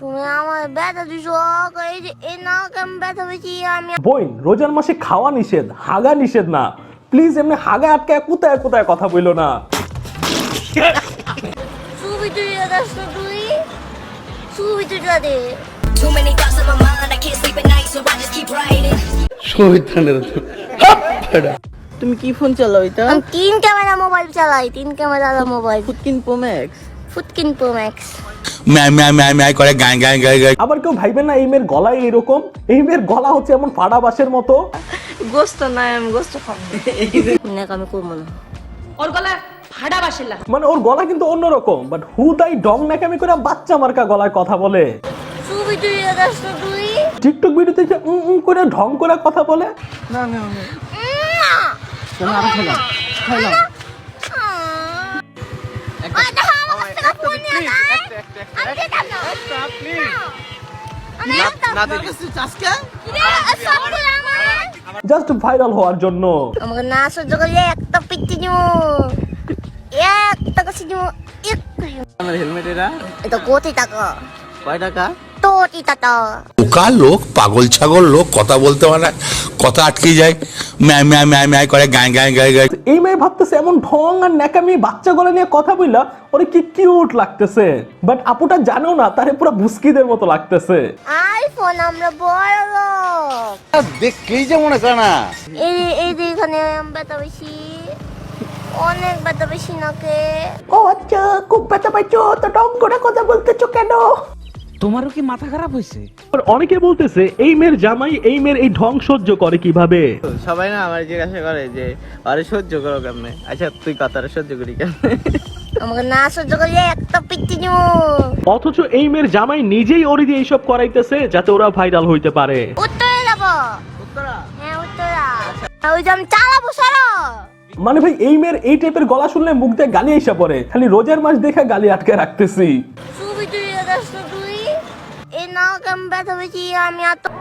তুমি আমার ব্যথা দিছো এই ব্যথা আমি বইন রোজার মাসে খাওয়া নিষেধ হাগা নিষেধ না। প্লিজ এমনি হাগা আটকায় কোথায় কোথায় কথা বইলো না। তুই। দে। Too many thoughts on my mind, I can't sleep at night, so I just keep writing. শহীদানের তুমি কি ফোন চালাও এটা? আমি তিন ক্যামেরা মোবাইল চালাই তিন camera mobile. ফুটকিন pro max ফুটকিন pro max ম্যায় ম্যায় ম্যায় ম্যায় করে গায় গায় গায় গায়। আবার কেউ ভাইবেন না এই মেয়ের গলায় এরকম এই মেয়ের গলা হচ্ছে এমন ফাড়া বাসের মতো। গোস্ত নাই আমি গোস্ত খাব। নাক আমি করব না। ওর গলা ফাড়া লাগে মানে ওর গলা কিন্তু অন্যরকম বাট হু দাই ডং নাকামি করে বাচ্চা মার্কা গলায় কথা বলে? তুই যাস তুই। টিকটক ভিডিওতে যে উম উম করে ঢং করে কথা বলে? না না না। তুমি আরও দিলে আজকে জাস্ট ভাইরাল হওয়ার জন্য। আমাকে না সহ্য করলে একটা পিচ্ছি নিব একটা কাছে নিব এক আমার হেলমেট এটা এটা কোটি টাকা। কয় টাকা? বোকা লোক পাগল ছাগল লোক কথা বলতে পারে না, কথা আটকে যায় ম্যায় ম্যায় ম্যায় ম্যায় করে গায় গায় গায় গায় এই মেয়ে ভাবতেছে এমন ঢং আর ন্যাকামি বাচ্চা গলা নিয়ে কথা বললা ওরে কি কিউট লাগতেছে। বাট আপুটা জানেও না তারে পুরো বুস্কিদের মতো লাগতেছে। আইফোন আমরা বড় লোক। দেখলেই যে মনে হয় না? এই এই যে এখানে ব্যথা বেশি অনেক ব্যথা বেশি নাকে। ও আচ্ছা খুব ব্যথা পাইছো? তো ঢং করে কথা বলতেছো কেন? তোমারও কি মাথা খারাপ হয়েছে? অনেকে বলতেছে এই মেয়ের জামাই এই মেয়ের এই ঢং সহ্য করে কীভাবে? সবাই না আমার জিজ্ঞাসা করে যে আরে সহ্য করো কেমনে? আচ্ছা তুই কথাটা সহ্য করি কেমনে? আমাকে না সহ্য করলে একটা পিচ্ছি দিব অথচ এই মেয়ের জামাই নিজেই ওরে দিয়ে এইসব করাইতেছে যাতে ওরা ভাইরাল হইতে পারে। উত্তরে যাব। হ্যাঁ উত্তরা। ওই যে চালাবো সরো। মানে ভাই এই মেয়ের এই টাইপের গলা শুনলে মুখ দিয়ে গালি এসে পড়ে। খালি রোজার মাস দেখে গালি আটকে রাখতেছি। আমি ব্যথা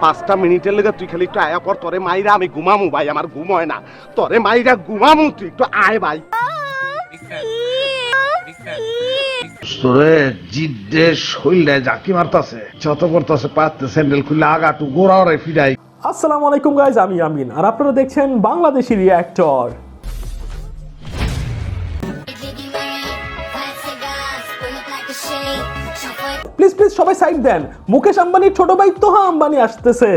পাঁচটা মিনিটের লেগে তুই খালি একটু আয়া তোরে মাইরা আমি ঘুমামু ভাই আমার ঘুম হয় না। তোরে মাইরা ঘুমামু তুই একটু আয় ভাই। তোরে জিদ্দে শৈলে জাকি মারতাছে যত করতেছে পাতে স্যান্ডেল খুলে আগাটু গোড়া ওরে ফিরাই। আসসালামু আলাইকুম গাইজ আমি আমিন আর আপনারা দেখছেন বাংলাদেশি রিয়াক্টর প্লিজ প্লিজ সবাই সাইড দেন। মুকেশ আম্বানির ছোট ভাই তোহা আম্বানি আসতেছে।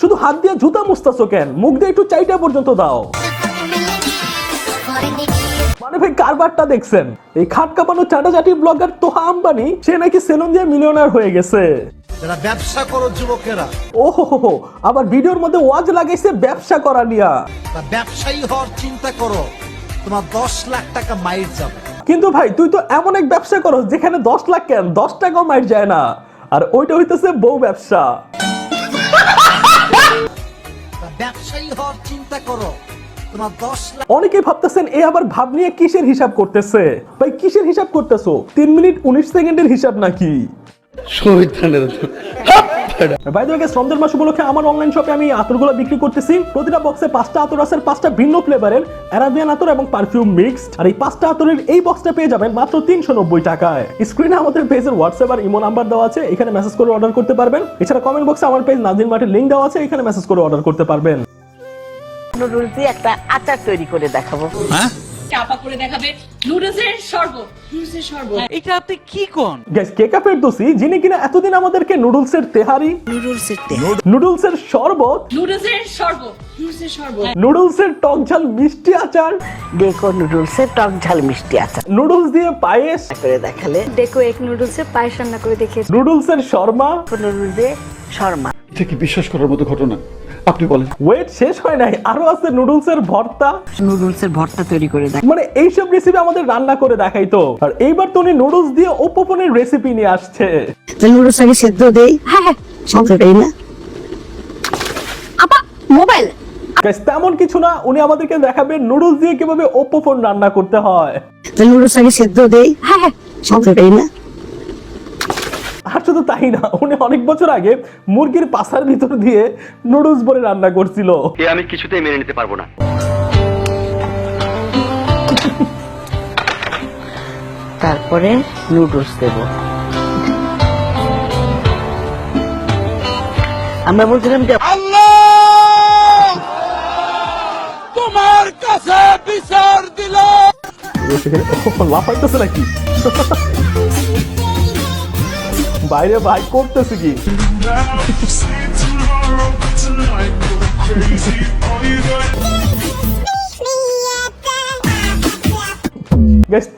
শুধু হাত দিয়ে জুতা মুস্তাছো কেন? মুখ দিয়ে একটু চাইটা পর্যন্ত দাও। মানে ভাই কারবারটা দেখছেন? এই খাট কাঁপানো চাটাচাটি ব্লগার তোহা আম্বানি সে নাকি সেলুন দিয়ে মিলিয়নার হয়ে গেছে। যারা ব্যবসা করো যুবকেরা। ও হো হো হো, আবার ভিডিওর মধ্যে ওয়াজ লাগাইছে ব্যবসা করা নিয়া। ব্যবসায়ী হওয়ার চিন্তা করো তোমার দশ লাখ টাকা মাইর যাবে। কিন্তু ভাই তুই তো এমন এক ব্যবসা করো যেখানে দশ লাখ কেন? দশ টাকাও মাইর যায় না। আর ওইটা হইতেছে বউ ব্যবসা। ব্যবসায়ী হওয়ার চিন্তা করো। তোমার দশ লাখ অনেকে ভাবতেছেন এ আবার ভাব নিয়ে কিসের হিসাব করতেছে? ভাই কিসের হিসাব করতেছো? তিন মিনিট উনিশ সেকেন্ডের হিসাব নাকি? শহীদানের বাই দ্য মাস উপলক্ষে আমার অনলাইন শপে আমি আতরগুলো বিক্রি করতেছি। প্রতিটা বক্সে পাঁচটা আতর আছে পাঁচটা ভিন্ন ফ্লেভারের অ্যারাবিয়ান আতর এবং পারফিউম মিক্সড আর এই পাঁচটা আতরের এই বক্সটা পেয়ে যাবেন মাত্র তিনশো নব্বই টাকায়। স্ক্রিনে আমাদের পেজের হোয়াটসঅ্যাপ আর ইমো নাম্বার দেওয়া আছে এখানে মেসেজ করে অর্ডার করতে পারবেন। এছাড়া কমেন্ট বক্সে আমার পেজ নাজির মাঠের লিঙ্ক দেওয়া আছে এখানে মেসেজ করে অর্ডার করতে পারবেন। নুডলস দিয়ে একটা আচার তৈরি করে দেখাবো। হ্যাঁ? চাপা করে দেখাবে নুডলসের শরবত। নুডলসের শরবত। এটা আপনি কি কোন? গ্যাস কেকা ফেরদোসি যিনি কিনা এতদিন আমাদেরকে নুডলসের তেহারি নুডলসের শরবত নুডলসের শরবত। নুডলসের শরবত। নুডলসের টক ঝাল মিষ্টি আচার। ডেকো নুডলসের টক ঝাল মিষ্টি আচার। নুডলস দিয়ে পায়েস। করে দেখালে। ডেকো এক নুডলসে পায়েস রান্না করে দেখিয়েছে। নুডলসের শর্মা। নুডলস দিয়ে শর্মা। এটা কি বিশ্বাস করার মতো ঘটনা? আপনি বলেন। ওয়েট শেষ হয় নাই। আরও আছে নুডলসের ভর্তা। নুডলসের ভর্তা তৈরি করে দেখ। মানে এইসব রেসিপি আমাদের রান্না করে দেখাইতো আর এইবার তো উনি নুডলস দিয়ে ওপোপনের রেসিপি নিয়ে আসছে। নুডলস আগে সেদ্ধ দেই। হ্যাঁ হ্যাঁ। সেদ্ধটাই না? আপা মোবাইল তেমন কিছু না উনি আমাদেরকে দেখাবে নুডলস দিয়ে কীভাবে ওপোপন রান্না করতে হয়। নুডলস আগে সেদ্ধ দেই। হ্যাঁ হ্যাঁ। সেদ্ধটাই না? আর শুধু তাই না উনি অনেক বছর আগে মুরগির পাছার ভিতর দিয়ে নুডলস বলে রান্না করছিল। এ আমি কিছুতেই মেনে নিতে পারব না। তারপরে নুডলস দেব। আমরা বলছিলাম যে সেখানে ও, লাফাইতেছে নাকি? বাইরে ভাই করতেছে কি?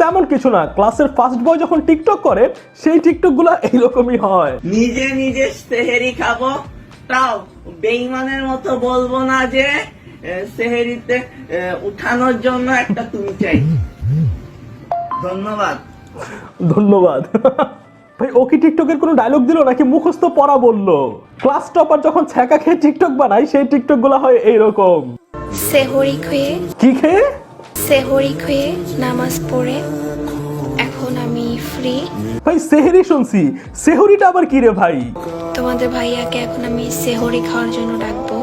তেমন কিছু না। ক্লাসের ফার্স্ট বয় যখন টিকটক করে সেই টিকটকগুলা এইরকমই হয়। নিজে নিজে সেহেরি খাব। তাও বেইমানের মতো বলব না যে সেহেরিতে উঠানোর জন্য একটা তুমি চাই। ধন্যবাদ। ধন্যবাদ। ভাই ও কি টিকটকের কোনো ডায়লগ দিল নাকি মুখস্থ পড়া বলল? ক্লাস টপার যখন ছ্যাঁকা খেয়ে টিকটক বানায় সেই টিকটকগুলা হয় এইরকম। সেহরি খুয়ে কি খেয়ে? সেহরি খুয়ে নামাজ পড়ে। এখন আমি ফ্রি ভাই সেহেরি শুনছি। সেহরিটা আবার কি রে ভাই? তোমাদের ভাইয়াকে এখন আমি সেহরি খাওয়ার জন্য ডাকবো।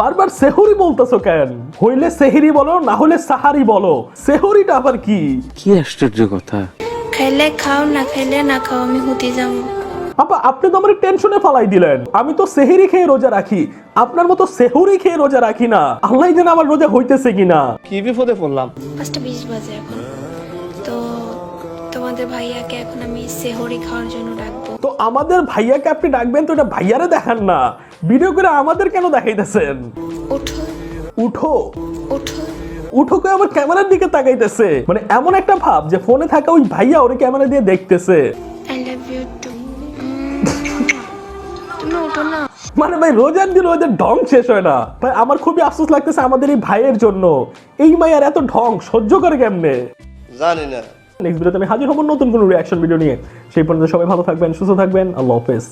বারবার সেহরি বলতেছো কেন? হইলে সেহেরি বলো না হলে সাহারি বলো। সেহরিটা আবার কি? কি আশ্চর্য কথা। খাইলে খাও না খাইলে না খাও আমি হুতি যাব। আপা আপনি তো আমার টেনশনে ফালাই দিলেন। আমি তো সেহেরি খেয়ে রোজা রাখি। আপনার মতো সেহরি খেয়ে রোজা রাখি না। আল্লাহ যেন আমার রোজা হইতেছে কিনা। পাঁচটা বিশ বাজে এখন। তো তোমাদের ভাইয়াকে এখন আমি সেহরি খাওয়ার জন্য ডাকবো। তো আমাদের ভাইয়াকে আপনি ডাকবেন তো এটা ভাইয়ারে দেখান না। ভিডিও করে আমাদের কেন দেখাইতেছেন? উঠো। উঠো। উঠো। উঠো করে আবার ক্যামেরার দিকে তাকাইতেছে। মানে এমন একটা ভাব যে ফোনে থাকা ওই ভাইয়া ওরে ক্যামেরা দিয়ে দেখতেছে। আই লাভ ইউ টু তুমি উঠো না। মানে ভাই রোজার দিন ওদের ঢং শেষ হয় না। ভাই আমার খুবই আফসোস লাগতেছে আমাদের এই ভাইয়ের জন্য। এই মাইয়ার এত ঢং সহ্য করে কেমনে? জানি না। নেক্সট ভিডিওতে আমি হাজির হব নতুন কোনো রিয়াকশন ভিডিও নিয়ে। সেই পর্যন্ত সবাই ভালো থাকবেন সুস্থ থাকবেন। আল্লাহ হাফেজ।